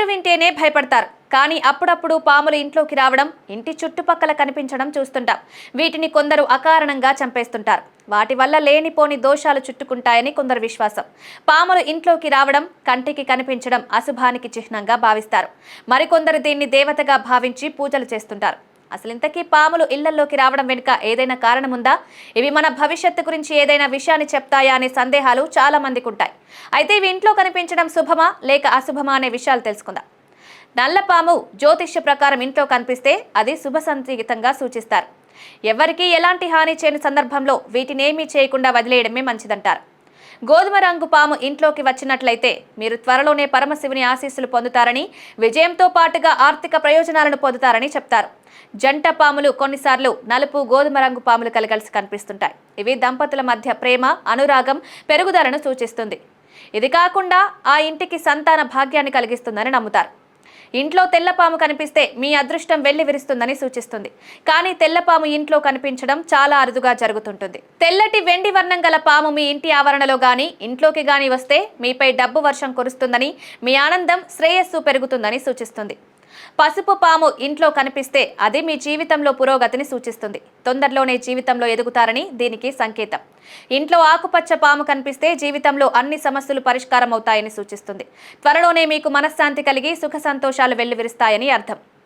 పేరు వింటేనే భయపడతారు. కానీ అప్పుడప్పుడు పాములు ఇంట్లోకి రావడం ఇంటి చుట్టుపక్కల కనిపించడం చూస్తుంటాం. వీటిని కొందరు అకారణంగా చంపేస్తుంటారు. వాటి వల్ల లేనిపోని దోషాలు చుట్టుకుంటాయని కొందరు విశ్వాసం. పాములు ఇంట్లోకి రావడం కంటికి కనిపించడం అశుభానికి చిహ్నంగా భావిస్తారు. మరికొందరు దీన్ని దేవతగా భావించి పూజలు చేస్తుంటారు. అసలు ఇంతకీ పాములు ఇళ్ళలోకి రావడం వెనుక ఏదైనా కారణం ఉందా ఇవి మన భవిష్యత్తు గురించి ఏదైనా విషయాన్ని చెప్తాయా అనే సందేహాలు చాలా మందికి ఉంటాయి అయితే ఇవి ఇంట్లో కనిపించడం శుభమా? లేక అశుభమా అనే విషయాలు తెలుసుకుందాం. నల్లపాము జ్యోతిష్య ప్రకారం ఇంట్లో కనిపిస్తే అది శుభ సంకేతంగా సూచిస్తారు. ఎవరికీ ఎలాంటి హాని చేయని సందర్భంలో వీటినేమీ చేయకుండా వదిలేయడమే మంచిదంటారు. గోధుమ రంగు పాము ఇంట్లోకి వచ్చినట్లయితే మీరు త్వరలోనే పరమశివుని ఆశీస్సులు పొందుతారని విజయంతో పాటుగా ఆర్థిక ప్రయోజనాలను పొందుతారని చెప్తారు. జంట పాములు కొన్నిసార్లు నలుపు గోధుమ రంగు పాములు కలగలిసి కనిపిస్తుంటాయి. ఇవి దంపతుల మధ్య ప్రేమ అనురాగం పెరుగుదలను సూచిస్తుంది. ఇది కాకుండా ఆ ఇంటికి సంతాన భాగ్యాన్ని కలిగిస్తుందని నమ్ముతారు. ఇంట్లో తెల్లపాము కనిపిస్తే మీ అదృష్టం వెళ్ళి విరుస్తుందని సూచిస్తుంది. కానీ తెల్లపాము ఇంట్లో కనిపించడం చాలా అరుదుగా జరుగుతుంటుంది. తెల్లటి వెండి వర్ణం గల పాము మీ ఇంటి ఆవరణలో గాని ఇంట్లోకి గాని వస్తే మీపై డబ్బు వర్షం కురుస్తుందని మీ ఆనందం శ్రేయస్సు పెరుగుతుందని సూచిస్తుంది. పసుపు పాము ఇంట్లో కనిపిస్తే అది మీ జీవితంలో పురోగతిని సూచిస్తుంది. తొందరలోనే జీవితంలో ఎదుగుతారని దీనికి సంకేతం. ఇంట్లో ఆకుపచ్చ పాము కనిపిస్తే జీవితంలో అన్ని సమస్యలు పరిష్కారం అవుతాయని సూచిస్తుంది. త్వరలోనే మీకు మనశ్శాంతి కలిగి సుఖ సంతోషాలు వెల్లువిరుస్తాయని అర్థం.